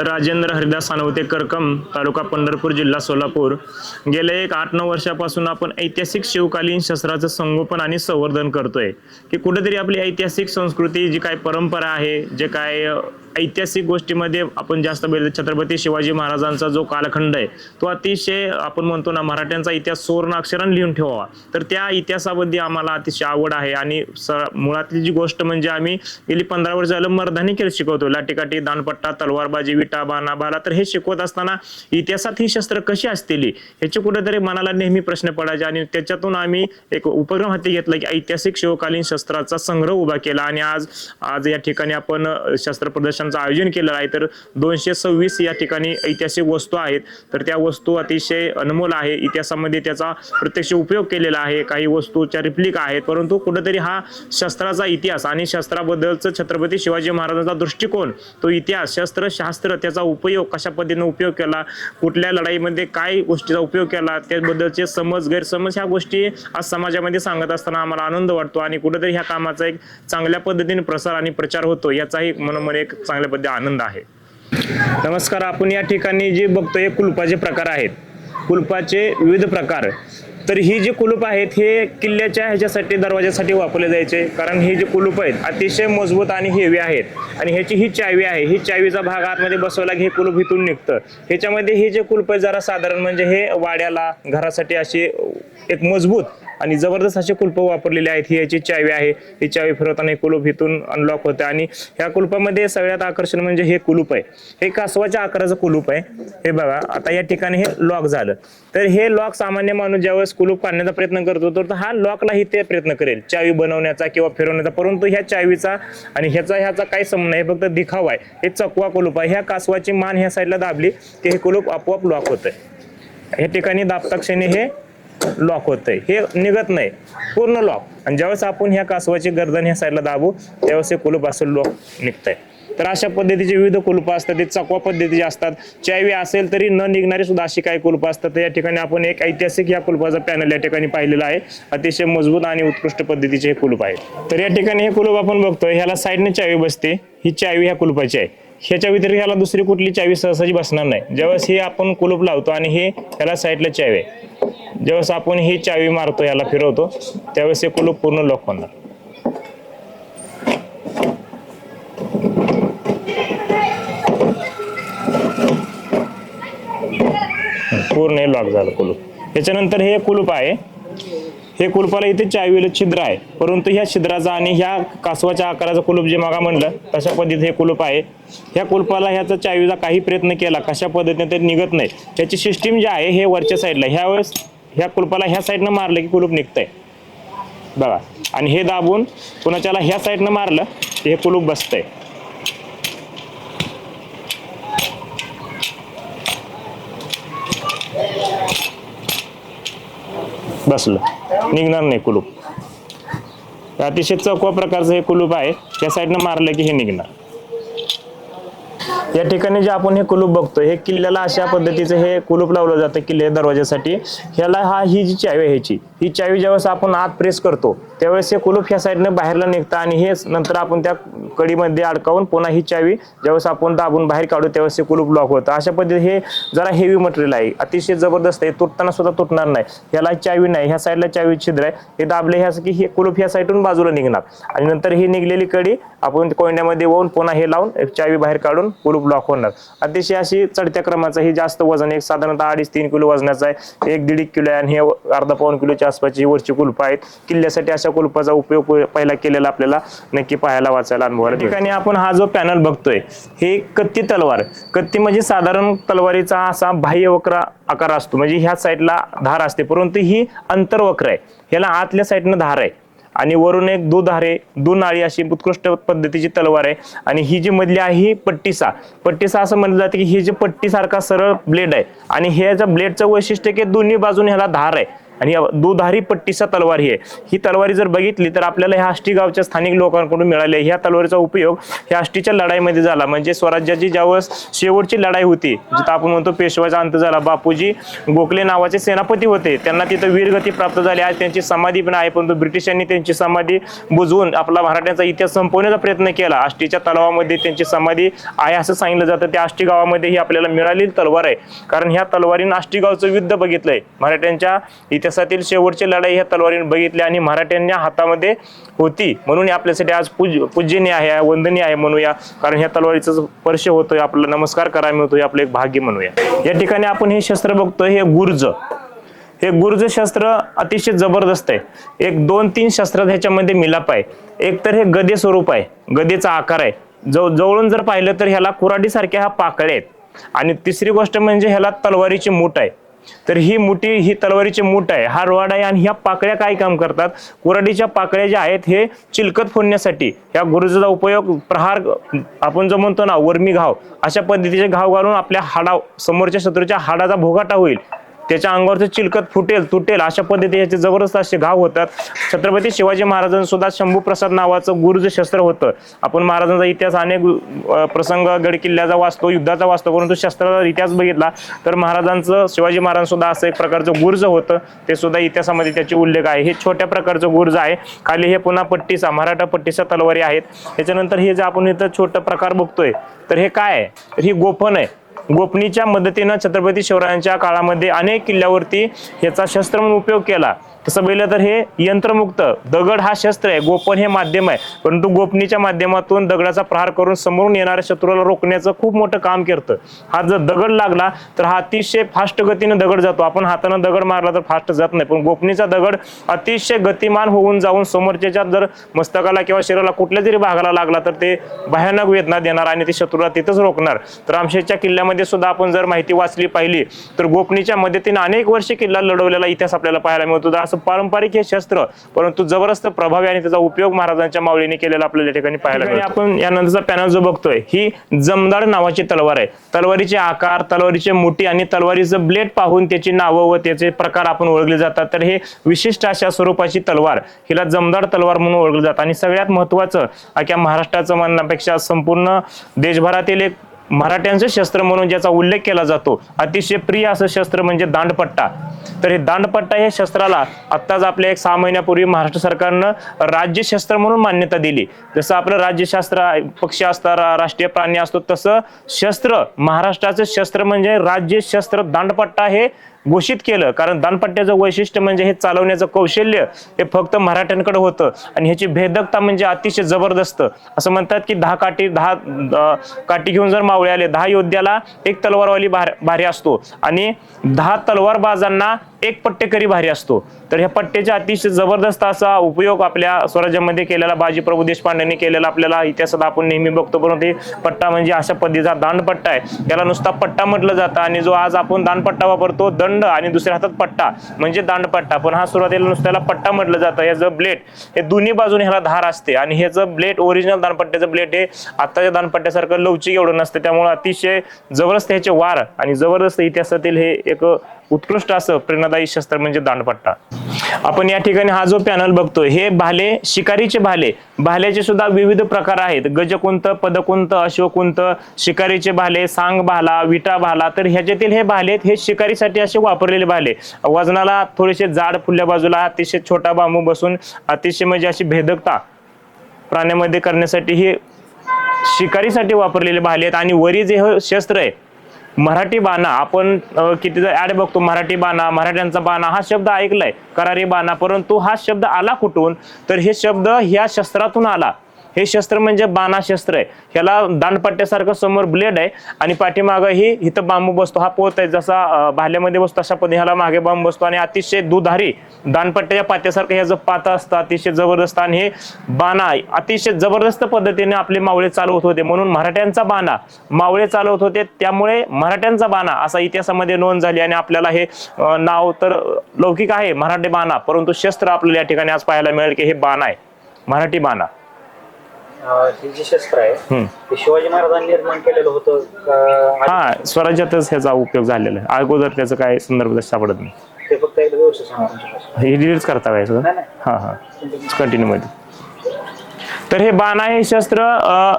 राजेंद्र हरिदास सानवते करकम तालुका पंढरपूर जिल्हा सोलापूर. गेल्या एक आठ नऊ वर्षापासून आपण ऐतिहासिक शिवकालीन शस्त्राचं संगोपन आणि संवर्धन करतोय. की कुठेतरी आपली ऐतिहासिक संस्कृती जी काय परंपरा आहे जे काय ऐतिहासिक गोष्टीमध्ये आपण जास्त बैल छत्रपती शिवाजी महाराजांचा जो कालखंड आहे तो अतिशय आपण म्हणतो ना मराठ्यांचा इतिहास सुवर्ण अक्षराने लिहून ठेवावा. तर त्या इतिहासामध्ये आम्हाला अतिशय आवड आहे आणि स मुळातली जी गोष्ट म्हणजे आम्ही गेली पंधरा वर्ष झालं मर्धानी खेळ शिकवतो. लाठीकाठी दानपट्टा तलवारबाजी विटा बाणा भाला तर हे शिकवत असताना इतिहासात ही शस्त्र कशी असतील ह्याचे कुठेतरी मनाला नेहमी प्रश्न पडायचे आणि त्याच्यातून आम्ही एक उपक्रम हाती घेतला की ऐतिहासिक शिवकालीन शस्त्राचा संग्रह उभा केला आणि आज आज या ठिकाणी आपण शस्त्र प्रदर्शन प्रदर्शनाचं आयोजन केलेलं आहे. तर दोनशे सव्वीस या ठिकाणी ऐतिहासिक वस्तू आहेत. तर त्या वस्तू अतिशय अनमोल आहे. इतिहासामध्ये त्याचा प्रत्यक्ष उपयोग केलेला आहे. काही वस्तूच्या रिप्लिका आहेत. परंतु कुठेतरी हा शस्त्राचा इतिहास आणि शस्त्राबद्दलचं छत्रपती शिवाजी महाराजांचा दृष्टिकोन तो इतिहास शस्त्र शास्त्र त्याचा उपयोग कशा पद्धतीने उपयोग केला? कुठल्या लढाईमध्ये काय गोष्टीचा उपयोग केला? त्याबद्दलचे समज गैरसमज ह्या गोष्टी आज समाजामध्ये सांगत असताना आम्हाला आनंद वाटतो आणि कुठेतरी ह्या कामाचा एक चांगल्या पद्धतीने प्रसार आणि प्रचार होतो याचाही मनोमन एक चांगल्या पद्धती आनंद आहे. नमस्कार आपण या ठिकाणी जे बघतोय कुलपाचे प्रकार आहेत. कुलपाचे विविध प्रकार. तर ही जी कुलूप आहेत हे किल्ल्याच्या ह्याच्यासाठी दरवाजासाठी वापरले जायचे. कारण हे जे कुलूप आहेत अतिशय मजबूत आणि हेवी आहेत. आणि ह्याची ही चावी आहे. ही चावीचा भाग आतमध्ये बसवला की हे कुलूप इथून निघतं. ह्याच्यामध्ये हे जे कुलूप आहे जरा साधारण म्हणजे हे वाड्याला घरासाठी अशी एक मजबूत आणि जबरदस्त असे कुलप वापरलेले आहेत. ही याची चावी आहे. ही चावी फिरवताना हे कुलूप इथून अनलॉक होते आणि ह्या कुलपामध्ये सगळ्यात आकर्षण म्हणजे हे कुलूप आहे. हे कासवाच्या आकाराचं कुलूप आहे. हे बघा आता या ठिकाणी हे लॉक झालं. तर हे लॉक सामान्य माणूस ज्यावेळेस कुलूप काढण्याचा प्रयत्न करतो तर हा लॉकलाही ते प्रयत्न करेल. चावी बनवण्याचा किंवा फिरवण्याचा. परंतु ह्या चावीचा आणि ह्याचा ह्याचा काही संबंध नाही. फक्त दिखावा आहे. हे चकवा कुलूप आहे. ह्या कासवाची मान ह्या साईडला दाबली की हे कुलूप आपोआप लॉक होतंय. या ठिकाणी दाबता क्षणी हे लॉक होतंय. हे निघत नाही. पूर्ण लॉक आणि ज्यावेळेस आपण ह्या कासवाची गर्दन ह्या साईडला दाबू त्यावेळेस हे कुलूप असं लॉक निघतंय. तर अशा पद्धतीचे विविध कुलूप असतात ते चकवा पद्धतीचे असतात चायवी असेल तरी न निघणारी सुद्धा अशी काही कुलूप असतात. तर या ठिकाणी आपण एक ऐतिहासिक या कुलपाचा पॅनल या ठिकाणी पाहिलेला आहे. अतिशय मजबूत आणि उत्कृष्ट पद्धतीचे हे कुलूप आहे तर या ठिकाणी हे कुलूप आपण बघतोय. ह्याला साईडने चावी बसते. ही चावी ह्या कुलपाची आहे. ह्याच्या व्यतिरिक्त ह्याला दुसरी कुठली चावी सहसाची बसणार नाही. ज्यावेळेस हे आपण कुलूप लावतो आणि हे ह्याला साईडला चावी आहे. ज्यावेळेस आपण ही चावी मारतो याला फिरवतो त्यावेळेस हे कुलूप पूर्ण लॉक होणार. पूर्ण हे लॉक झालं कुलूप. त्याच्यानंतर हे कुलूप आहे. हे कुलपाला इथे चावीला छिद्र आहे. परंतु ह्या छिद्राचा आणि ह्या कासवाच्या आकाराचं कुलूप जे मागा म्हणलं तशा पद्धतीत हे कुलूप आहे. ह्या कुलपाला ह्याचा चावीचा काही प्रयत्न केला कशा पद्धतीने ते निघत नाही त्याची सिस्टीम जी आहे हे वरच्या साईडला ह्यावेळेस ह्या कुलपाला ह्या साईडनं मारलं की कुलूप निघतंय. बघा. आणि हे दाबून कुणाच्याला ह्या साईडनं मारलं की हे कुलूप बसतंय. बसलं. निघणार नाही कुलूप. अतिशय चौकवा प्रकारचं हे कुलूप आहे. त्या साईडनं मारलं की हे निघणार. या ठिकाणी जे आपण हे कुलूप बघतोय हे किल्ल्याला अशा पद्धतीचं हे कुलूप लावलं जातं किल्ले दरवाजासाठी ह्याला हा ही जी चावी ह्याची ही चावी ज्यावेळेस आपण आत प्रेस करतो त्यावेळेस हे कुलूप ह्या साईडनं बाहेरला निघतं आणि हेच नंतर आपण त्या कडीमध्ये अडकावून पुन्हा ही चावी ज्यावेळेस आपण दाबून बाहेर काढू त्यावेळेस हे कुलूप लॉक होतं. अशा पद्धतीने हे जरा हेवी मटेरियल आहे. अतिशय जबरदस्त आहे. तुटताना सुद्धा तुटणार नाही. ह्याला चावी नाही. ह्या साईडला चावी छिद्र आहे. हे दाबले ह्या की हे कुलूप ह्या साईडून बाजूला निघणार. आणि नंतर ही निघलेली कडी आपण कोंड्यामध्ये वळून पुन्हा हे लावून चावी बाहेर काढून कुलूप लॉक होणार. अतिशय अशी चढत्या क्रमाचा ही जास्त वजन एक साधारणतः अडीच तीन किलो वजनाचा आहे. एक दीड एक किलो आहे आणि हे अर्धा पाऊन किलोच्या आसपासची वरची कुलपं आहेत किल्ल्यासाठी अशा कुलपाचा उपयोग पहिला केलेला आपल्याला नक्की पाहायला वाचायला अनुभवायला ठिकाणी आपण हा जो पॅनल बघतोय हे कत्ती तलवार. कत्ती म्हणजे साधारण तलवारीचा असा बाह्य वक्र आकार असतो म्हणजे ह्या साईडला धार असते परंतु ही अंतर्वक्र आहे. ह्याला आतल्या साईडनं धार आहे. आणि वरून एक दुधारे दुनाळी अशी उत्कृष्ट पद्धतीची तलवार आहे. आणि ही जी मधली आहे ही पट्टीसा. पट्टीसा असं म्हणलं जातं की ही जी पट्टीसारखा सरळ ब्लेड आहे. आणि ह्याच्या ब्लेडचं वैशिष्ट्य की दोन्ही बाजूने ह्याला धार आहे. आणि या दुधारी पट्टीचा तलवार ही. आहे ही तलवारी जर बघितली तर आपल्याला ह्या आष्टी गावच्या स्थानिक लोकांकडून मिळाली. ह्या तलवारीचा उपयोग ह्या आष्टीच्या लढाईमध्ये झाला. म्हणजे स्वराज्याची ज्यावेळेस शेवटची लढाई होती जिथं आपण म्हणतो पेशवाचा अंत झाला. बापूजी गोखले नावाचे सेनापती होते. त्यांना तिथं वीरगती प्राप्त झाली. आज त्यांची समाधी पण आहे परंतु ब्रिटिशांनी त्यांची समाधी बुजवून आपला मराठ्यांचा इतिहास संपवण्याचा प्रयत्न केला. आष्टीच्या तलावामध्ये त्यांची समाधी आहे असं सांगितलं जातं. त्या आष्टी गावामध्ये ही आपल्याला मिळालेली तलवार आहे. कारण ह्या तलवारीनं आष्टी गावचं युद्ध बघितलंय. मराठ्यांच्या इतिहास इतिहासातील शेवटची लढाई ह्या तलवारीने बघितली आणि मराठ्यांच्या हातामध्ये होती. म्हणून हे आपल्यासाठी आज पूज पूजनीय आहे वंदनीय आहे म्हणूया. कारण ह्या तलवारीचा स्पर्श होतोय आपला नमस्कार करायला मिळतोय आपलं एक भाग्य म्हणूया. या ठिकाणी आपण हे शस्त्र बघतोय हे गुर्ज. हे गुर्ज शस्त्र अतिशय जबरदस्त आहे. एक दोन तीन शस्त्रात ह्याच्यामध्ये मिलाप आहे. एक तर हे गदे स्वरूप आहे. गदेचा आकार आहे. जव जवळून जर पाहिलं तर ह्याला कुराडीसारख्या ह्या पाकळ्या आहेत. आणि तिसरी गोष्ट म्हणजे ह्याला तलवारीची मूठ आहे. तर ही मुठी ही तलवारीची मूठ आहे. हा रोड आहे आणि ह्या पाकळ्या काय काम करतात? कुराडीच्या पाकळ्या ज्या आहेत हे चिलकत फोडण्यासाठी ह्या गुरुजाचा उपयोग प्रहार आपण जो म्हणतो ना वर्मी घाव अशा पद्धतीचे घाव घालून आपल्या हाडा समोरच्या शत्रूच्या हाडाचा भोगाटा होईल. त्याच्या अंगावरचं चिलकत फुटेल तुटेल अशा पद्धतीने याचे जबरदस्त असे घाव होतात. छत्रपती शिवाजी महाराजांचं सुद्धा शंभू प्रसाद नावाचं गुरुज शस्त्र होतं. आपण महाराजांचा इतिहास अनेक प्रसंग गड किल्ल्याचा वाचतो युद्धाचा वाचतो परंतु शस्त्राचा इतिहास बघितला तर महाराजांचं शिवाजी महाराज सुद्धा असं एक प्रकारचं गुर्ज होतं. ते सुद्धा इतिहासामध्ये त्याचे उल्लेख आहे. हे छोट्या प्रकारचं गुर्ज आहे. खाली हे पुन्हा पट्टीचा मराठा पट्टीच्या तलवारी आहेत. त्याच्यानंतर हे जे आपण इथं छोटं प्रकार बघतोय तर हे काय आहे? तर ही गोफण आहे. गोपनीच्या मदतीनं छत्रपती शिवरायांच्या काळामध्ये अनेक किल्ल्यावरती याचा शस्त्र म्हणून उपयोग केला. तसं पहिलं तर हे यंत्रमुक्त दगड हा शस्त्र आहे गोपन हे माध्यम आहे. परंतु गोपनीच्या माध्यमातून दगडाचा प्रहार करून समोरून येणाऱ्या शत्रूला रोखण्याचं खूप मोठं काम करतं. हा जर दगड लागला तर हा अतिशय फास्ट गतीने दगड जातो. आपण हातानं दगड मारला तर फास्ट जात नाही. पण गोपनीचा दगड अतिशय गतिमान होऊन जाऊन समोरच्याच्या जर मस्तकाला किंवा शरीराला कुठल्या जरी भागाला लागला तर ते भयानक वेदना देणार आणि ते शत्रूला तिथंच रोखणार. तर रामशेच्या किल्ल्यामध्ये सुद्धा आपण जर माहिती वाचली पाहिली तर गोपनीच्या मदतीने अनेक वर्षे किल्ला लढवलेला इतिहास आपल्याला पाहायला मिळतो. तर असं पारंपरिक हे शस्त्र परंतु जबरदस्त प्रभावी आणि त्याचा उपयोग महाराजांच्या मावळीने केलेला आपल्याला या ठिकाणी पाहायला मिळतो. आपण यानंतरचा पॅनल जो बघतोय ही जमदार नावाची तलवार आहे. तलवारीचे आकार तलवारीचे मोठी आणि तलवारीचं ब्लेड पाहून त्याची नावं व त्याचे प्रकार आपण ओळखले जातात. तर हे विशिष्ट अशा स्वरूपाची तलवार हिला जमदार तलवार म्हणून ओळखलं जातं आणि सगळ्यात महत्वाचं अख्या महाराष्ट्राचं म्हणण्यापेक्षा संपूर्ण देशभरातील एक मराठ्यांचं शस्त्र म्हणून ज्याचा उल्लेख केला जातो अतिशय प्रिय असं शस्त्र म्हणजे दांडपट्टा. तर हे दांडपट्टा हे शस्त्राला आत्ताच आपल्या एक सहा महिन्यापूर्वी महाराष्ट्र सरकारनं राज्य शस्त्र म्हणून मान्यता दिली. जसं आपलं राज्यशास्त्र पक्षी असतात राष्ट्रीय प्राणी असतो तसं शस्त्र महाराष्ट्राचं शस्त्र म्हणजे राज्य शस्त्र दांडपट्टा हे घोषित केलं. कारण दानपट्ट्याचं वैशिष्ट्य म्हणजे हे चालवण्याचं कौशल्य हे फक्त मराठ्यांकडे होतं. आणि ह्याची भेदकता म्हणजे अतिशय जबरदस्त. असं म्हणतात की दहा काठी दहा काठी घेऊन जर मावळे आले दहा योद्ध्याला एक तलवारवाली भार भारी असतो. आणि दहा तलवारबाजांना एक पट्टेकरी भारी असतो. तर ह्या पट्टेचा अतिशय जबरदस्त असा उपयोग आपल्या स्वराज्यामध्ये केलेला बाजी प्रभू देशपांडेंनी केलेला आपल्याला इतिहासात आपण नेहमी बघतो. परंतु हे पट्टा म्हणजे अशा पद्धतीचा दांडपट्टा आहे. त्याला नुसता पट्टा म्हटलं जातं आणि जो आज आपण दांडपट्टा वापरतो दंड आणि दुसऱ्या हातात पट्टा म्हणजे दांडपट्टा पण हा सुरुवातीला नुसत्याला पट्टा म्हटलं जातं. ह्याचं ब्लेड हे दोन्ही बाजूने ह्याला धार असते आणि ह्याचं ब्लेड ओरिजिनल दानपट्ट्याचं ब्लेड हे आत्ताच्या दानपट्ट्यासारखं लवचिक एवढं नसतं. त्यामुळे अतिशय जबरदस्त ह्याचे वार आणि जबरदस्त इतिहासातील हे एक उत्कृष्ट असं प्रेरणादायी शस्त्र म्हणजे दांडपट्टा. आपण या ठिकाणी हा जो पॅनल बघतो हे भाले शिकारीचे भाले. भाल्याचे सुद्धा विविध प्रकार आहेत. गजकुंत पदकुंत अश्वकुंत शिकारीचे भाले सांग भाला विटा भाला. तर ह्याच्यातील हे भाले आहेत, हे शिकारीसाठी असे वापरलेले भाले. वजनाला थोडेसे जाड फुल्या बाजूला अतिशय छोटा बांबू बसून अतिशय म्हणजे अशी भेदकता प्राण्यामध्ये करण्यासाठी हे शिकारीसाठी वापरलेले भाले आहेत. आणि वरी जे हे शस्त्र आहे मराठी बाणा आपण किती कितीदा ऍड बघतो मराठी बाणा मराठ्यांचा बाणा हा शब्द ऐकलाय करारी बाणा परंतु हा शब्द आला कुठून? तर हे शब्द ह्या शस्त्रातून आला. हे शस्त्र म्हणजे बाणा शस्त्र आहे. ह्याला दांडपट्ट्यासारखं समोर ब्लेड आहे आणि पाठीमागं ही इथं बांबू बसतो. हा पोत आहे. जसा भाल्यामध्ये बसतो अशा पद्धती ह्याला मागे बांबू बसतो आणि अतिशय दुधारी दांडपट्ट्याच्या पात्यासारखं ह्याचं पाता असतं. अतिशय जबरदस्त आणि हे बाणा अतिशय जबरदस्त पद्धतीने आपले मावळे चालवत होते. म्हणून मराठ्यांचा बाणा मावळे चालवत होते. त्यामुळे मराठ्यांचा बाणा असा इतिहासामध्ये नोंद झाली आणि आपल्याला हे नाव तर लौकिक आहे. मराठी बाणा परंतु शस्त्र आपल्याला या ठिकाणी आज पाहायला मिळेल की हे बाणा आहे. मराठी बाणा. हे जे शस्त्र आहे हम्म. ते शिवाजी महाराजांनी निर्माण केलेलं होतं का- हा स्वराज्यातच ह्याचा उपयोग झालेला आहे. अगोदर त्याचं काय संदर्भ सापडत नाही. ते फक्त एकदा व्यवस्थित सांगा तुमच्या भाषेत. हे डिलीट करता काय सगळं नाही नाही. हां हां. कंटिन्यू मध्ये. तर हे बाणा हे शस्त्र अ,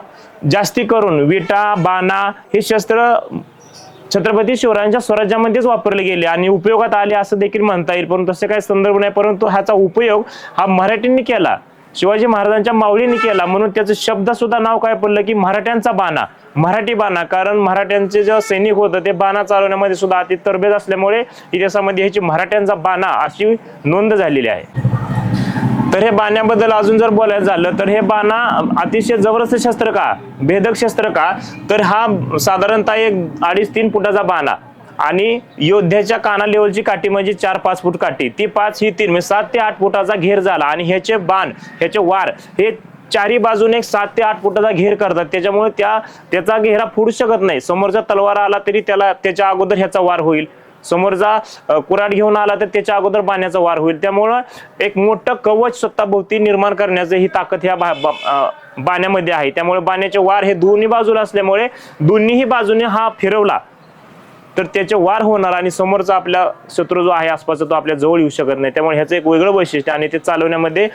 जास्ती करून विटा बाणा हे शस्त्र छत्रपती शिवरायांच्या स्वराज्यामध्येच वापरले गेले आणि उपयोगात आले असं देखील म्हणता येईल. परंतु तसे काही संदर्भ नाही. परंतु ह्याचा उपयोग हा मराठींनी केला. शिवाजी महाराजांच्या मावळीने केला म्हणून त्याचं शब्द सुद्धा नाव काय पडलं की मराठ्यांचा बाणा. मराठी बाणा कारण मराठ्यांचे जे सैनिक होतं ते बाणा चालवण्यामध्ये सुद्धा अति तरबेज असल्यामुळे इतिहासामध्ये ह्याची मराठ्यांचा बाणा अशी नोंद झालेली आहे. तर हे बाण्याबद्दल अजून जर बोलायचं झालं तर हे बाणा अतिशय जबरदस्त शस्त्र का? भेदक शस्त्र का? तर हा साधारणतः एक अडीच तीन फुटाचा बाणा. आणि योद्ध्याच्या काना लेवलची काठी म्हणजे चार पाच फूट काठी. ती पाच ही तीन म्हणजे सात ते आठ फुटाचा घेर झाला आणि ह्याचे बाण ह्याचे वार हे चारी बाजूने एक सात ते आठ फुटाचा घेर करतात. त्याच्यामुळे त्या त्याचा घेरा फुडू शकत नाही. समोरचा तलवार आला तरी त्याला त्याच्या अगोदर ह्याचा वार होईल. समोरचा कुराड कुऱ्हाड घेऊन आला तर त्याच्या अगोदर बाण्याचा वार होईल. त्यामुळं एक मोठं कवच स्वतःभोवती निर्माण करण्याचं ही ताकद ह्या बा- बा- बाण्यामध्ये आहे. त्यामुळे बाण्याचे वार हे दोन्ही बाजूला असल्यामुळे दोन्हीही बाजूने हा फिरवला. तर त्याचे वार होणार आणि समोरचा आपला शत्रू जो आहे आसपासचा तो आपल्या जवळ येऊ शकत नाही. त्यामुळे ह्याचं एक वेगळं वैशिष्ट्य आणि ते चालवण्यामध्ये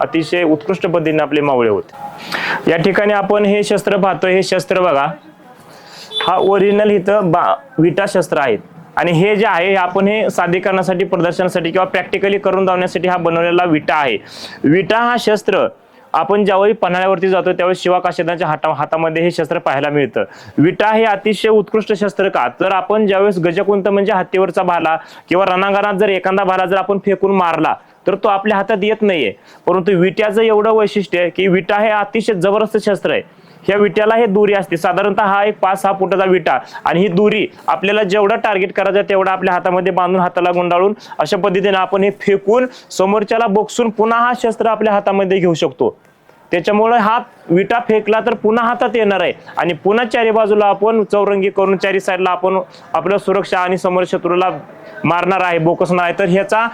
अतिशय उत्कृष्ट पद्धतीने आपले मावळे होते. या ठिकाणी आपण हे शस्त्र पाहतोय. हे शस्त्र बघा. हा ओरिजिनल इथं बा विटा शस्त्र आहेत. आणि हे जे आहे हे आपण हे सादरीकरणासाठी प्रदर्शनासाठी किंवा प्रॅक्टिकली करून दावण्यासाठी हा बनवलेला विटा आहे. विटा हा शस्त्र आपण ज्यावेळी पन्हाळ्यावरती जातो त्यावेळी शिवा काशेदांच्या हाता हातामध्ये हे शस्त्र पाहायला मिळतं. विटा हे अतिशय उत्कृष्ट शस्त्र का? तर आपण ज्यावेळेस गजकुंत म्हणजे हत्तीवरचा भाला किंवा रणांगणात जर एखादा भाला जर आपण फेकून मारला तर तो आपल्या हातात येत नाहीये. परंतु विट्याचं एवढं वैशिष्ट्य आहे की विटा हे अतिशय जबरदस्त शस्त्र आहे. ह्या विट्याला हे दुरी असते. साधारणतः हा एक पाच सहा फुटाचा विटा. आणि ही दुरी आपल्याला जेवढं टार्गेट करायचं तेवढा आपल्या हातामध्ये बांधून हाताला गुंडाळून अशा पद्धतीने आपण हे फेकून समोरच्याला बोक्सून पुन्हा हा शस्त्र आपल्या हातामध्ये घेऊ शकतो. त्याच्यामुळे हा विटा फेकला तर पुन्हा हातात येणार आहे. आणि पुन्हा चारी बाजूला आपण चौरंगी करून चारी साईडला आपण आपल्या सुरक्षा आणि समोर शत्रूला मारणार आहे बोकसणार आहे. तर ह्याचा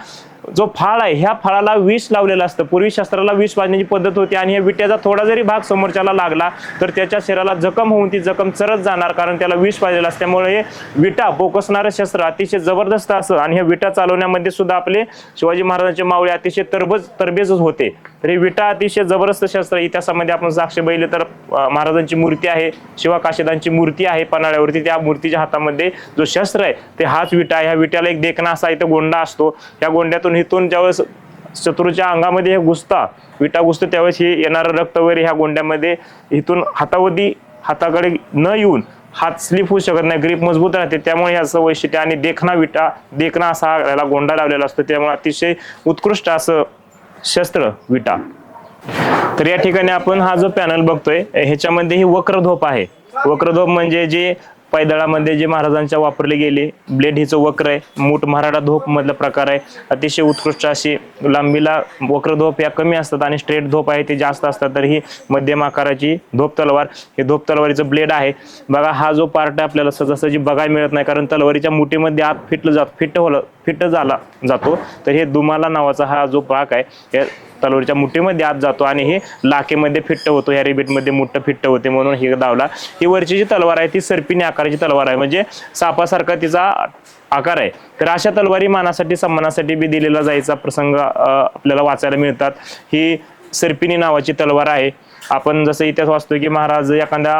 जो फाळ आहे ह्या फळाला विष लावलेलं असतं. पूर्वी शस्त्राला विष वाजण्याची पद्धत होती आणि या विट्याचा थोडा जरी भाग समोरच्याला लागला तर त्याच्या शरीराला जखम होऊन ती जखम चरत जाणार कारण त्याला विष वाजलेलं असल्यामुळे हे विटा बोकसणारं शस्त्र अतिशय जबरदस्त असं आणि ह्या विटा चालवण्यामध्ये सुद्धा आपले शिवाजी महाराजांचे मावळे अतिशय तरबज तरबेजच होते. तर हे विटा अतिशय जबरदस्त शस्त्र इतिहासामध्ये आपण साक्ष बघितले तर महाराजांची मूर्ती आहे शिवा काशेदांची मूर्ती आहे पन्हाळ्यावरती. त्या मूर्तीच्या हातामध्ये जो शस्त्र आहे ते हाच विटा आहे. ह्या विट्याला एक देखणा असा इथं गोंडा असतो. ह्या गोंड्यातून इथून ज्यावेळेस शत्रूच्या अंगामध्ये हे घुसता विटा घुसतो त्यावेळेस हे येणारं रक्त वगैरे ह्या गोंड्यामध्ये इथून हातावधी हाताकडे न येऊन हात स्लिप होऊ शकत नाही. ग्रीप मजबूत राहते. त्यामुळे याचं वैशिष्ट्य आणि देखना विटा देखना असा याला गोंडा लावलेला असतो. त्यामुळे अतिशय उत्कृष्ट असं शस्त्र विटा. तर या ठिकाणी आपण हा जो पॅनल बघतोय ह्याच्यामध्ये ही वक्रधोप आहे. वक्रधोप म्हणजे जे पैदळामध्ये जे महाराजांच्या वापरले गेले ब्लेड हिचं वक्र आहे मूठ मराठा धोप मधला प्रकार आहे. अतिशय उत्कृष्ट अशी लांबीला वक्र धोप या कमी असतात आणि स्ट्रेट धोप आहे ते जास्त असतात. तर ही मध्यम आकाराची धोप तलवार. हे धोप तलवारीचं ब्लेड आहे. बघा हा जो पार्ट आहे आपल्याला सहजासहजी बघायला मिळत नाही कारण तलवारीच्या मुठीमध्ये आत फिटलं जात फिट होलं फिट झाला जातो. तर हे दुमाला नावाचा हा जो पाक आहे तलवारीच्या मुठीमध्ये आत जातो आणि हे लाखेमध्ये फिट्ट होतो ह्या रिबीटमध्ये मुठ्ठं फिट्ट होते म्हणून हे दावला. ही वरची जी तलवार आहे ती सर्पिनी आकाराची तलवार आहे. म्हणजे सापासारखा तिचा आकार आहे. तर अशा तलवारी मानासाठी सन्मानासाठी बी दिलेला जायचा प्रसंग आपल्याला वाचायला मिळतात. ही सर्पिनी नावाची तलवार आहे. आपण जसं इतिहास वाचतो की महाराज एखाद्या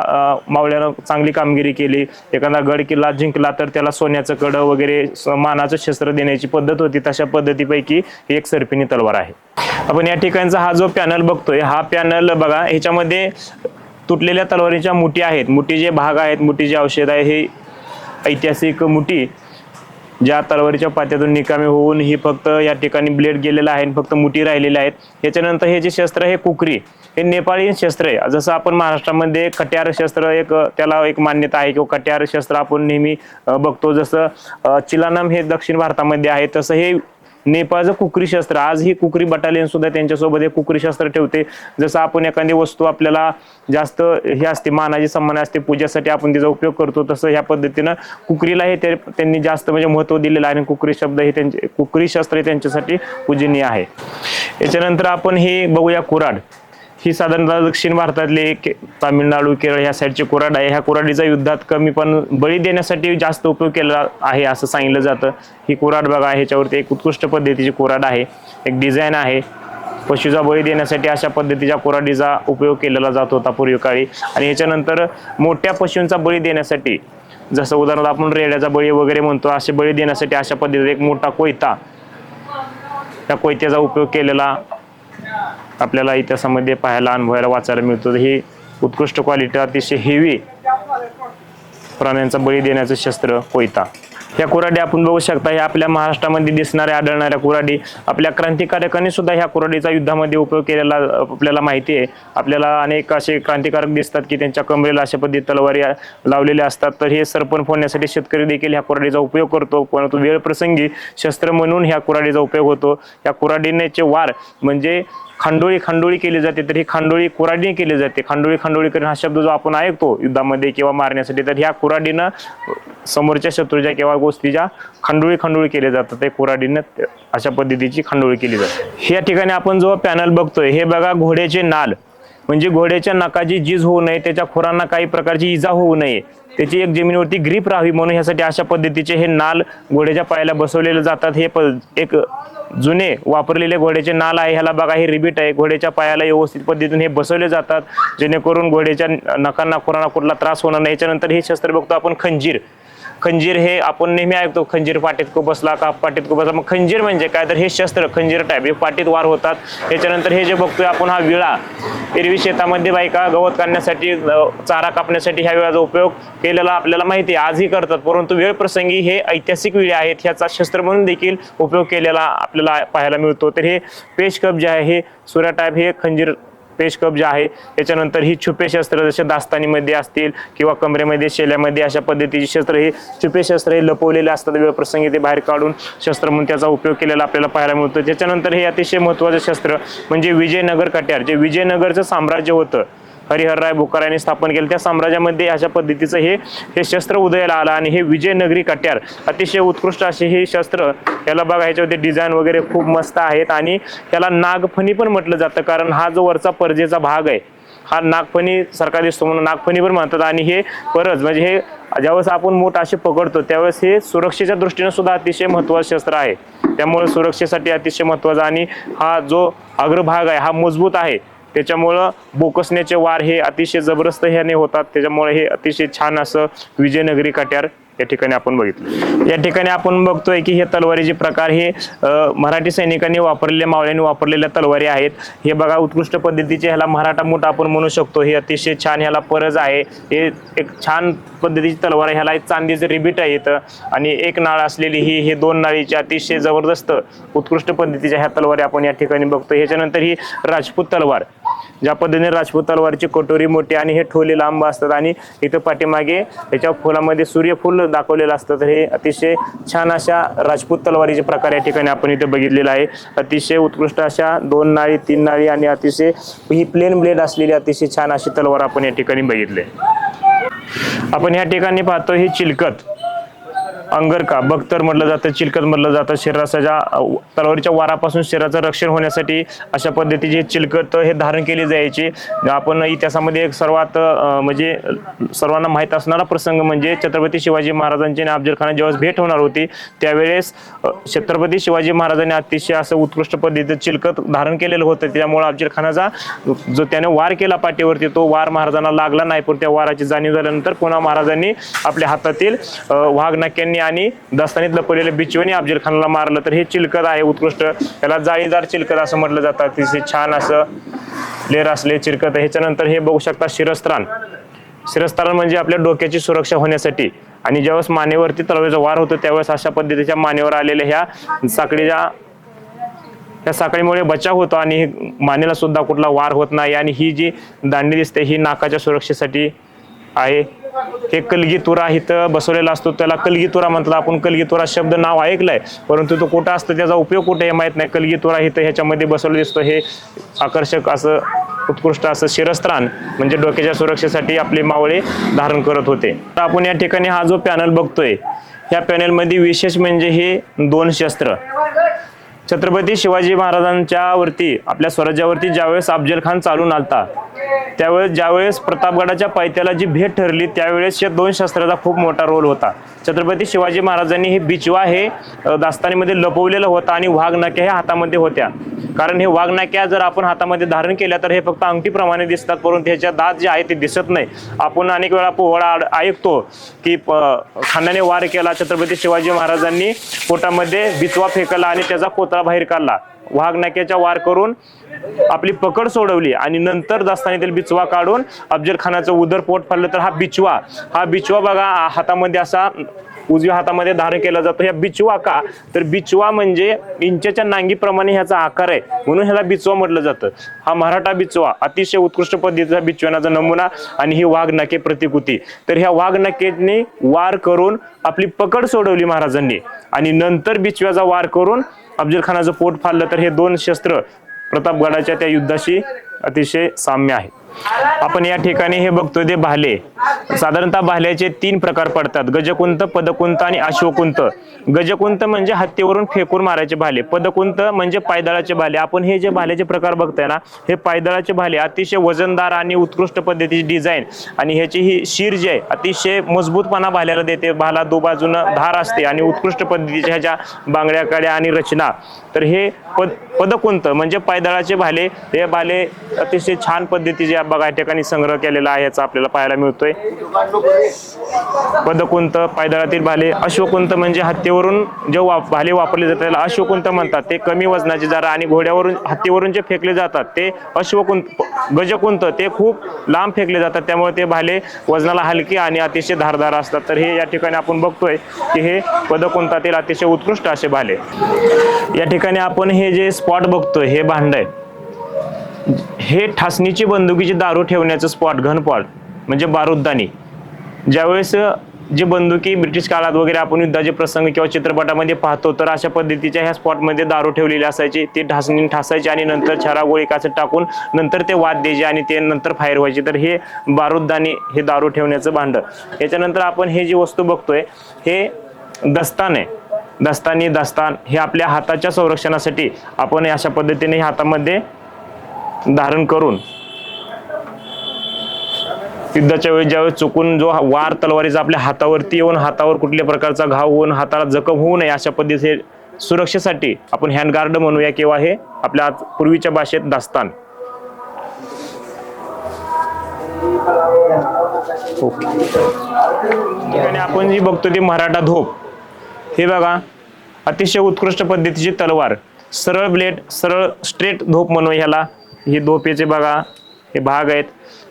मावळ्यानं चांगली कामगिरी केली एखादा गड किल्ला जिंकला तर त्याला सोन्याचं कडं वगैरे स- मानाचं शस्त्र देण्याची पद्धत होती. तशा पद्धतीपैकी ही एक सर्पिनी तलवार आहे. आपण या ठिकाणचा हा जो पॅनल बघतोय हा पॅनल बघा ह्याच्यामध्ये तुटलेल्या तलवारीच्या मुठी आहेत. मुठी जे भाग आहेत मुठी जे औषध आहे हे ऐतिहासिक मुठी ज्या तलवारीच्या पात्यातून निकामी होऊन ही फक्त या ठिकाणी ब्लेड गेलेला आहे आणि फक्त मुठी राहिलेल्या आहेत. याच्यानंतर हे जे शस्त्र आहे कुकरी हे नेपाळी शस्त्र आहे. जसं आपण महाराष्ट्रामध्ये कट्यार शस्त्र एक त्याला एक मान्यता आहे किंवा कट्यार शस्त्र आपण नेहमी बघतो. जसं चिलानम हे दक्षिण भारतामध्ये आहे तसं हे नेपाळचं कुकरी शस्त्र आज ही कुकरी बटालियन सुद्धा त्यांच्यासोबत हे कुकरी शस्त्र ठेवते. जसं आपण एखादी वस्तू आपल्याला जास्त हे असते मानाची सन्मान असते पूजेसाठी आपण तिचा उपयोग करतो तसं ह्या पद्धतीनं कुकरीला हे ते- त्यांनी जास्त म्हणजे महत्त्व दिलेलं आहे आणि कुकरी शब्द हे त्यांचे कुकरी शस्त्र हे त्यांच्यासाठी पूजनीय आहे. याच्यानंतर आपण हे बघूया कुराड ही साधारणतः दक्षिण भारतातले के- तामिळनाडू केरळ ह्या साईडचे कुराड आहे. ह्या कुराडीचा युद्धात कमी पण बळी देण्यासाठी जास्त उपयोग केला आहे असं सांगितलं जातं. ही कुऱ्हाड बघा ह्याच्यावरती एक उत्कृष्ट पद्धतीची कुराड आहे. एक डिझाईन आहे. पशुचा बळी देण्यासाठी अशा पद्धतीच्या कुऱ्हाडीचा उपयोग केलेला जात होता पूर्वीकाळी. आणि ह्याच्यानंतर मोठ्या पशूंचा बळी देण्यासाठी जसं उदाहरणार्थ आपण रेड्याचा बळी वगैरे म्हणतो असे बळी देण्यासाठी अशा पद्धतीचा एक मोठा कोयता त्या कोयत्याचा उपयोग केलेला आपल्याला इतिहासामध्ये पाहायला अनुभवायला वाचायला मिळतो. ही उत्कृष्ट क्वालिटी अतिशय हेवी प्राण्यांचा बळी देण्याचं शस्त्र कोयता ह्या कुऱ्हाडी आपण बघू शकता ह्या आपल्या महाराष्ट्रामध्ये दिसणाऱ्या आढळणाऱ्या कुऱ्हाडी आपल्या क्रांतिकारकांनी सुद्धा ह्या कुऱ्हाडीचा युद्धामध्ये उपयोग केलेला आपल्याला माहिती आहे. आपल्याला अनेक असे क्रांतिकारक दिसतात की त्यांच्या कमरेला अशा पद्धती तलवारी लावलेल्या असतात. तर हे सरपण फोडण्यासाठी शेतकरी देखील ह्या कुऱ्हाडीचा उपयोग करतो. परंतु वेळ प्रसंगी शस्त्र म्हणून ह्या कुऱ्हाडीचा उपयोग होतो. या कुऱ्हाडीनेचे वार म्हणजे खांडोळी खांडोळी केली जाते तर ही खांडोळी कुऱ्हाडीने केली जाते. खांडोळी खांडोळी करून हा शब्द जो आपण ऐकतो युद्धामध्ये किंवा मारण्यासाठी तर ह्या कुऱ्हाडीनं समोरच्या शत्रूच्या किंवा गोष्टीच्या खांडोळी खांडोळी केले जातात. ते कुऱ्हाडीनं अशा पद्धतीची खांडोळी केली जाते. या ठिकाणी आपण जो पॅनल बघतोय हे बघा घोड्याचे नाल. म्हणजे घोड्याच्या नकाची झीज होऊ नये त्याच्या खुरांना काही प्रकारची इजा होऊ नये त्याची एक जमिनीवरती ग्रीप राहावी म्हणून ह्यासाठी अशा पद्धतीचे हे नाल घोड्याच्या पायाला बसवलेले जातात. हे प एक जुने वापरलेले घोड्याचे नाल आहे. ह्याला बघा हे रिबीट आहे. घोड्याच्या पायाला व्यवस्थित पद्धतीने हे बसवले जातात. जेणेकरून घोड्याच्या नकांना खुरांना कुठला त्रास होणार नाही. याच्यानंतर हे शस्त्र बघतो आपण खंजीर. खंजीर हे आपण नेहमी ऐकतो खंजीर पाटीत को बसला का पाटीत को बसला मग खंजीर म्हणजे काय? तर हे शस्त्र खंजीर टाईप हे पाटीत वार होतात. त्याच्यानंतर हे जे बघतोय आपण हा विळा. एरवी शेतामध्ये बायका गवत काढण्यासाठी चारा कापण्यासाठी ह्या विळाचा उपयोग केलेला आपल्याला माहिती आहे. आजही करतात. परंतु वेळ प्रसंगी हे ऐतिहासिक विळे आहेत. ह्याचा शस्त्र म्हणून देखील उपयोग केलेला आपल्याला पाहायला मिळतो. तर हे पेश कप जे आहे हे सुऱ्या टाईप हे खंजीर पेशकप जे आहे त्याच्यानंतर ही छुपे शस्त्र जसे दास्तानीमध्ये असतील किंवा कमरेमध्ये शेल्यामध्ये अशा पद्धतीची शस्त्र हे छुपे शस्त्र हे लपवलेले असतात. वेळ प्रसंगी ते बाहेर काढून शस्त्र म्हणून त्याचा उपयोग केलेला आपल्याला पाहायला मिळतो. त्याच्यानंतर हे अतिशय महत्त्वाचं शस्त्र म्हणजे विजयनगर कट्यार. जे विजयनगरचं साम्राज्य होतं हरिहरराय भुकार यांनी स्थापन केलं. त्या साम्राज्यामध्ये अशा पद्धतीचं हे हे शस्त्र उदयाला आलं आणि हे विजयनगरी कट्यार अतिशय उत्कृष्ट असे हे शस्त्र याला बघा ह्याच्यावरती डिझाईन वगैरे खूप मस्त आहेत आणि त्याला नागफणी पण म्हटलं जातं कारण हा जो वरचा परजेचा भाग आहे हा नागफणी सारखा दिसतो म्हणून नागफणी पण म्हणतात आणि हे परत म्हणजे हे ज्यावेळेस आपण मोठ असे पकडतो त्यावेळेस हे सुरक्षेच्या दृष्टीने सुद्धा अतिशय महत्वाचं शस्त्र आहे. त्यामुळे सुरक्षेसाठी अतिशय महत्त्वाचा आणि हा जो अग्रभाग आहे हा मजबूत आहे. त्याच्यामुळं बोकसण्याचे वार हे अतिशय जबरदस्त ह्याने होतात. त्याच्यामुळे हे अतिशय छान असं विजयनगरी काट्यार या ठिकाणी आपण बघितलं. या ठिकाणी आपण बघतोय की हे तलवारीचे प्रकार हे मराठी सैनिकांनी वापरलेल्या मावळ्यांनी वापरलेल्या तलवारी आहेत. हे बघा उत्कृष्ट पद्धतीचे ह्याला मराठा मोठा आपण म्हणू शकतो. हे अतिशय छान ह्याला परज आहे. हे एक छान पद्धतीची तलवार ह्याला एक चांदीचं रिबीट आहे इथं. आणि एक नाळ असलेली ही हे दोन नाळीची अतिशय जबरदस्त उत्कृष्ट पद्धतीच्या ह्या तलवारी आपण या ठिकाणी बघतो ह्याच्यानंतर ही राजपूत तलवार. ज्या पद्धतीने राजपूत तलवारची कटोरी मोठी आणि हे ठोले लांब असतात आणि इथं पाठीमागे त्याच्या फुलामध्ये सूर्यफूल दाखवलेलं असतं तर हे अतिशय छान अशा राजपूत तलवारीचे प्रकार या ठिकाणी आपण इथे बघितलेला आहे. अतिशय उत्कृष्ट अशा दोन नाळी तीन नाळी आणि अतिशय ही प्लेन ब्लेड असलेली अतिशय छान अशी तलवार आपण या ठिकाणी बघितले आपण या ठिकाणी पाहतो ही चिलकत अंगरका बख्तर म्हटलं जातं चिलकत म्हटलं जातं शरीराच्या अ, तलवारीच्या वारापासून शरीराचं रक्षण होण्यासाठी अशा पद्धतीची चिलकत हे धारण केली जायची. आपण इतिहासामध्ये एक सर्वात म्हणजे सर्वांना माहीत असणारा प्रसंग म्हणजे छत्रपती शिवाजी महाराजांची आणि अफजलखाना जेव्हा भेट होणार होती त्यावेळेस छत्रपती शिवाजी महाराजांनी अतिशय असं उत्कृष्ट पद्धतीचं चिलकत धारण केलेलं होतं. त्यामुळे अफजलखानाचा जो त्याने वार केला पाठीवरती तो वार महाराजांना लागला नाही. पण त्या वाराची जाणीव झाल्यानंतर पुन्हा महाराजांनी आपल्या हातातील अ, वाघ आणि दस्तानीत लपवलेल्या बिचवणी अफजल खानला मारलं तर हे चिलकत आहे उत्कृष्ट. त्याला जाळीदार चिलकत असं म्हटलं जातं. तिचे छान असं लेर असले चिलकत ह्याच्यानंतर हे बघू शकता शिरस्त्राण. शिरस्त्राण म्हणजे आपल्या डोक्याची सुरक्षा होण्यासाठी. आणि ज्यावेळेस मानेवरती तळवेचा वार होतो त्यावेळेस अशा पद्धतीच्या मानेवर आलेल्या ह्या साखळीच्या त्या साखळीमुळे बचाव होतो आणि हे मानेला सुद्धा कुठला वार होत नाही. आणि ही जी दांडी दिसते ही नाकाच्या सुरक्षेसाठी आहे. हे कलगीतुरा इथं बसवलेला असतो. त्याला कलगीतुरा म्हटलं आपण कलगीतुरा शब्द नाव ऐकलंय परंतु तो कुठं असतं त्याचा उपयोग कुठे हे माहीत नाही. कलगीतुरा इथं ह्याच्यामध्ये बसवलं दिसतो. हे आकर्षक असं उत्कृष्ट असं शिरस्त्राण म्हणजे डोक्याच्या सुरक्षेसाठी आपले मावळे धारण करत होते. तर आपण या ठिकाणी हा जो पॅनल बघतोय या पॅनलमध्ये विशेष म्हणजे हे दोन शस्त्र. छत्रपती शिवाजी महाराजांच्या वरती आपल्या स्वराज्यावरती ज्यावेळेस अफजल खान चालून आलता त्यावेळेस ज्यावेळेस प्रतापगडाच्या पायथ्याला जी भेट ठरली त्यावेळेस या दोन शस्त्राचा खूप मोठा रोल होता. छत्रपती शिवाजी महाराजांनी हे बिचवा हे दास्तानीमध्ये लपवलेलं होतं आणि वाघनाक्या हे हातामध्ये होत्या. कारण हे वाघनाक्या जर आपण हातामध्ये धारण केल्या तर हे फक्त अंगठीप्रमाणे दिसतात परंतु ह्याच्या दात जे आहे ते दिसत नाही. आपण अनेक वेळा पोहळा आड- ऐकतो की प- खानाने वार केला छत्रपती शिवाजी महाराजांनी पोटामध्ये बिचवा फेकला आणि त्याचा कोतळा बाहेर काढला. वाघ नाक्याचा वार करून आपली पकड सोडवली आणि नंतर दास्तानीतील बिचवा काढून अफजल खानाचं उदर पोट फाडलं तर हा बिचवा हा बिचवा बघा हातामध्ये असा उजव्या हातामध्ये धारण केला जातो. ह्या बिचवा का? तर बिचवा म्हणजे इंचेच्या नांगीप्रमाणे ह्याचा आकार आहे. म्हणून ह्याला बिचवा म्हटलं जातं. हा मराठा बिचवा अतिशय उत्कृष्ट पद्धतीचा बिचव्याचा नमुना आणि ही वाघ नके प्रतिकृती तर ह्या वाघ नकेने वार करून आपली पकड सोडवली महाराजांनी. आणि नंतर बिचव्याचा वार करून अफजल खानाचं पोट फाडलं. तर हे दोन शस्त्र प्रतापगडाच्या त्या युद्धाशी अतिशय साम्य आहे. आपण या ठिकाणी हे बघतो ते भाले. साधारणतः भाल्याचे तीन प्रकार पडतात. गजकुंत पदकुंत आणि अश्वकुंत. गजकुंत म्हणजे हत्तीवरून फेकून मारायचे भाले. पदकुंत म्हणजे पायदळाचे भाले. आपण हे जे भाल्याचे प्रकार बघताय ना हे पायदळाचे भाले. अतिशय वजनदार आणि उत्कृष्ट पद्धतीची डिझाईन. आणि ह्याची ही शिर जी आहे अतिशय मजबूतपणा भाल्याला देते. भाला दो बाजूनं धार असते आणि उत्कृष्ट पद्धतीच्या ह्याच्या बांगड्या कड्या आणि रचना. तर हे पद पदकुंत म्हणजे पायदळाचे भाले. हे भाले अतिशय छान पद्धतीचे बघा या ठिकाणी संग्रह केलेला आहे याचा आपल्याला पाहायला मिळतोय. पदकुंत पायदळातील भाले अश्वकुंत म्हणजे हत्तीवरून जे वाप भाले वापरले जातात त्याला अश्वकुंत म्हणतात. ते कमी वजनाचे जरा आणि घोड्यावरून हत्तीवरून जे फेकले जातात ते अश्वकुंत गजकुंत ते खूप लांब फेकले जातात. त्यामुळे ते भाले वजनाला हलके आणि अतिशय धारदार असतात. तर हे या ठिकाणी आपण बघतोय की हे पदकुंतातील अतिशय उत्कृष्ट असे भाले. या ठिकाणी आपण हे जे स्पॉट बघतोय हे भांड आहे हे ठासणीची बंदुकीची दारू ठेवण्याचं स्पॉट घनपॉट म्हणजे बारुद्दानी ज्यावेळेस जे बंदुकी ब्रिटिश काळात वगैरे आपण युद्धाचे प्रसंग किंवा चित्रपटामध्ये पाहतो तर अशा पद्धतीच्या ह्या स्पॉटमध्ये दारू ठेवलेली असायची ती ढासणी ठासायची आणि नंतर छरा गोळी काचत टाकून नंतर ते वाद द्यायचे आणि ते नंतर फायर व्हायचे. तर हे बारुद्दानी हे दारू ठेवण्याचं भांडं. याच्यानंतर आपण हे जी वस्तू बघतोय हे दस्तान. आहे दस्तानी दस्तान हे आपल्या हाताच्या संरक्षणासाठी आपण अशा पद्धतीने हातामध्ये धारण करून युद्धाच्या वेळी ज्यावेळी चुकून जो वार तलवारीचा आपल्या हातावरती येऊन हातावर कुठल्या प्रकारचा घाव होऊन हाताला जखम होऊ नये अशा पद्धतीचे सुरक्षेसाठी आपण हँडगार्ड म्हणूया किंवा हे आपल्या पूर्वीच्या भाषेत दास्तान. आपण जी बघतो ती मराठा धोप. हे बघा अतिशय उत्कृष्ट पद्धतीची तलवार. सरळ ब्लेड सरळ स्ट्रेट धोप म्हणून ह्याला. ही धोपेचे बघा हे भाग आहेत.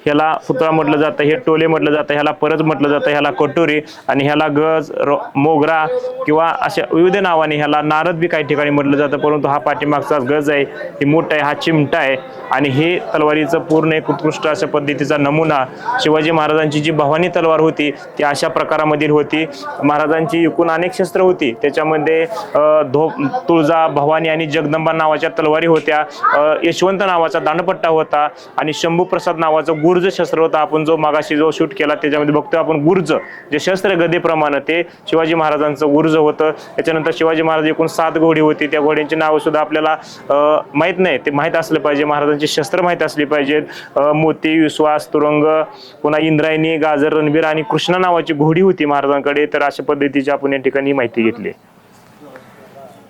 ह्याला पुतळा म्हटलं जातं हे टोले म्हटलं जातं ह्याला परत म्हटलं जातं ह्याला कटोरी आणि ह्याला गज रो- मोगरा किंवा अशा विविध नावाने ह्याला नारद बी काही ठिकाणी म्हटलं जातं परंतु हा पाठीमागचा गज आहे ही मूठ आहे हा चिमटा आहे आणि हे तलवारीचं पूर्ण एक उत्कृष्ट अशा पद्धतीचा नमुना शिवाजी महाराजांची जी भवानी तलवार होती ती अशा प्रकारामधील होती. महाराजांची एकूण अनेक शस्त्र होती त्याच्यामध्ये धो धोप तुळजा भवानी आणि जगदंबा नावाच्या तलवारी होत्या यशवंत नावाचा दांडपट्टा होता आणि शंभू प्रसाद नावाचं गुर्ज शस्त्र होता. आपण जो मागाशी जो शूट केला त्याच्यामध्ये बघतोय आपण गुर्ज. जे शस्त्र गदेप्रमाणे ते शिवाजी महाराजांचं गुर्ज होतं. त्याच्यानंतर शिवाजी महाराज एकूण सात घोडी होती. त्या घोड्यांची नावं सुद्धा आपल्याला माहीत नाही. ते माहीत असलं पाहिजे. महाराजांची शस्त्र माहीत असली पाहिजेत मोती विश्वास तुरंग पुन्हा इंद्रायणी गाजर रणबीर आणि कृष्णा नावाची घोडी होती महाराजांकडे. तर अशा पद्धतीची आपण या ठिकाणी माहिती घेतली